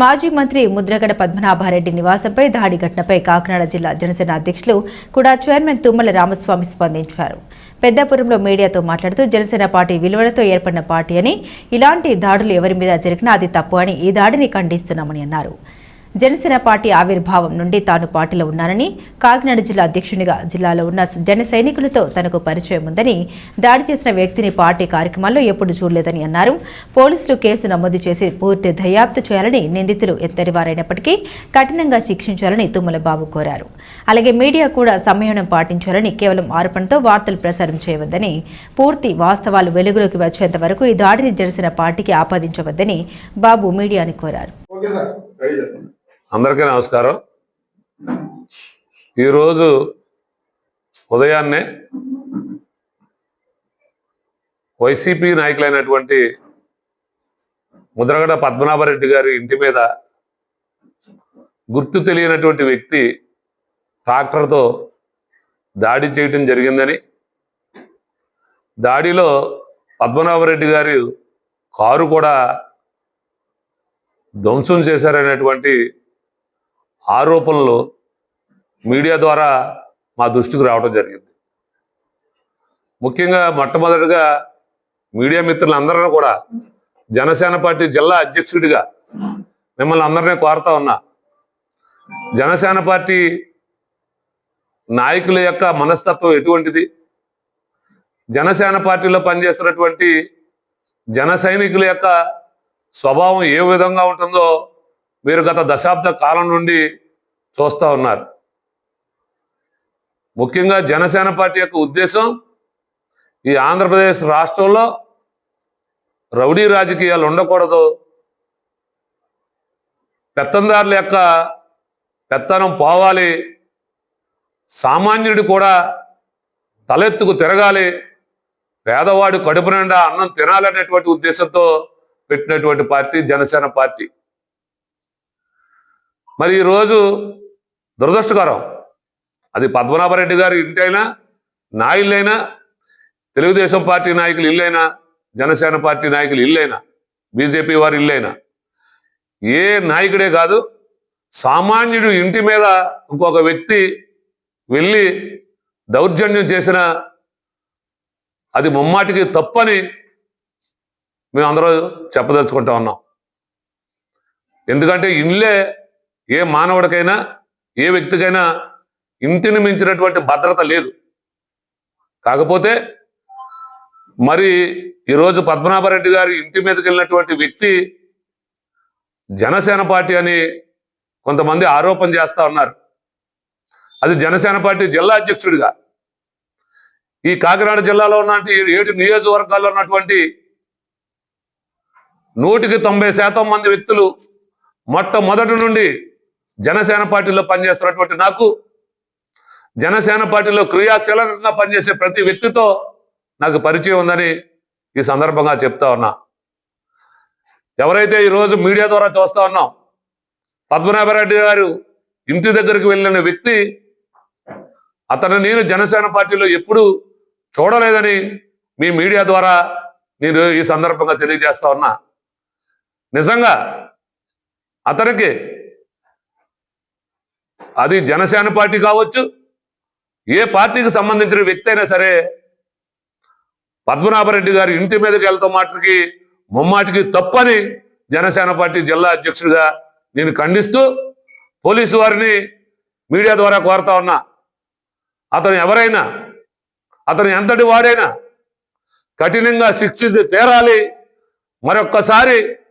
మాజీ మంత్రి ముద్రగడ పద్మనాభారెడ్డి నివాసంపై దాడి ఘటనపై కాకినాడ జిల్లా జనసేన అధ్యక్షులు కూడా చైర్మన్ తుమ్మల రామస్వామి స్పందించారు. పెద్దాపురంలో మీడియాతో మాట్లాడుతూ జనసేన పార్టీ విలువలతో ఏర్పడిన పార్టీ అని ఇలాంటి దాడులు ఎవరి మీద జరిగినా అది తప్పు అని ఈ దాడిని ఖండిస్తున్నామని అన్నారు. జనసేన పార్టీ ఆవిర్భావం నుండి తాను పార్టీలో ఉన్నానని కాకినాడ జిల్లా అధ్యక్షునిగా జిల్లాలో ఉన్న జన సైనికులతో తనకు పరిచయం ఉందని దాడి చేసిన వ్యక్తిని పార్టీ కార్యక్రమాల్లో ఎప్పుడు చూడలేదని అన్నారు. పోలీసులు కేసు నమోదు చేసి పూర్తి దర్యాప్తు చేయాలని నిందితులు ఎంతటి వారైనప్పటికీ కఠినంగా శిక్షించాలని తుమ్మల బాబు కోరారు. అలాగే మీడియా కూడా సంయమనం పాటించాలని కేవలం ఆరోపణతో వార్తలు ప్రసారం చేయవద్దని పూర్తి వాస్తవాలు వెలుగులోకి వచ్చేంత వరకు ఈ దాడిని జనసేన పార్టీకి ఆపాదించవద్దని బాబు మీడియాని కోరారు. అందరికీ నమస్కారం. ఈరోజు ఉదయాన్నే వైసీపీ నాయకులైనటువంటి ముద్రగడ పద్మనాభరెడ్డి గారి ఇంటి మీద గుర్తు తెలియనటువంటి వ్యక్తి ట్రాక్టర్తో దాడి చేయటం జరిగిందని దాడిలో పద్మనాభరెడ్డి గారి కారు కూడా ధ్వంసం చేశారనేటువంటి ఆరోపణలు మీడియా ద్వారా మా దృష్టికి రావడం జరిగింది. ముఖ్యంగా మొట్టమొదటిగా మీడియా మిత్రులందరూ కూడా జనసేన పార్టీ జిల్లా అధ్యక్షుడిగా మిమ్మల్ని అందరినీ కోరుతా ఉన్నా జనసేన పార్టీ నాయకుల యొక్క మనస్తత్వం ఎటువంటిది? జనసేన పార్టీలో పనిచేస్తున్నటువంటి జన సైనికుల యొక్క స్వభావం ఏ విధంగా ఉంటుందో మీరు గత దశాబ్ద కాలం నుండి చూస్తూ ఉన్నారు. ముఖ్యంగా జనసేన పార్టీ యొక్క ఉద్దేశం ఈ ఆంధ్రప్రదేశ్ రాష్ట్రంలో రౌడీ రాజకీయాలు ఉండకూడదు. పెత్తందారుల యొక్క పెత్తనం పోవాలి. సామాన్యుడు కూడా తలెత్తుకు తిరగాలి. పేదవాడు కడుపు నిండా అన్నం తినాలనేటువంటి ఉద్దేశంతో పెట్టినటువంటి పార్టీ జనసేన పార్టీ. మరి ఈరోజు దురదృష్టకరం. అది పద్మనాభరెడ్డి గారి ఇంటైనా నా ఇల్లైనా తెలుగుదేశం పార్టీ నాయకులు ఇల్లైనా జనసేన పార్టీ నాయకులు ఇల్లైనా బీజేపీ వారి ఇల్లైనా ఏ నాయకుడే కాదు సామాన్యుడు ఇంటి మీద ఇంకొక వ్యక్తి వెళ్ళి దౌర్జన్యం చేసిన అది ముమ్మాటికి తప్పని మేము అందరూ చెప్పదలుచుకుంటా ఉన్నాం. ఎందుకంటే ఇల్లే ఏ మానవుడికైనా ఏ వ్యక్తికైనా ఇంటిని మించినటువంటి భద్రత లేదు. కాకపోతే మరి ఈరోజు పద్మనాభరెడ్డి గారి ఇంటి మీదకి వెళ్ళినటువంటి వ్యక్తి జనసేన పార్టీ అని కొంతమంది ఆరోపణ చేస్తా ఉన్నారు. అది జనసేన పార్టీ జిల్లా అధ్యక్షుడిగా. ఈ కాకినాడ జిల్లాలో ఉన్నటువంటి ఏడు నియోజకవర్గాల్లో ఉన్నటువంటి నూటికి తొంభై శాతం మంది వ్యక్తులు మొట్టమొదటి నుండి జనసేన పార్టీలో పనిచేస్తున్నటువంటి నాకు జనసేన పార్టీలో క్రియాశీలకంగా పనిచేసే ప్రతి వ్యక్తితో నాకు పరిచయం ఉందని ఈ సందర్భంగా చెప్తా ఉన్నా. ఎవరైతే ఈరోజు మీడియా ద్వారా చూస్తా ఉన్నాం పద్మనాభరెడ్డి గారు ఇంటి దగ్గరికి వెళ్ళిన వ్యక్తి అతను నేను జనసేన పార్టీలో ఎప్పుడు చూడలేదని మీ మీడియా ద్వారా నేను ఈ సందర్భంగా తెలియజేస్తా ఉన్నా. నిజంగా అతనికి అది జనసేన పార్టీ కావచ్చు ఏ పార్టీకి సంబంధించిన వ్యక్తి అయినా సరే పద్మనాభరెడ్డి గారి ఇంటి మీదకి వెళ్తాం మాటకి ముమ్మాటికి తప్పని జనసేన పార్టీ జిల్లా అధ్యక్షుడిగా నేను ఖండిస్తూ పోలీసు వారిని మీడియా ద్వారా కోరుతా ఉన్నా. అతను ఎవరైనా అతను ఎంతటి వాడైనా కఠినంగా శిక్షించి తీరాలి. మరొక్కసారి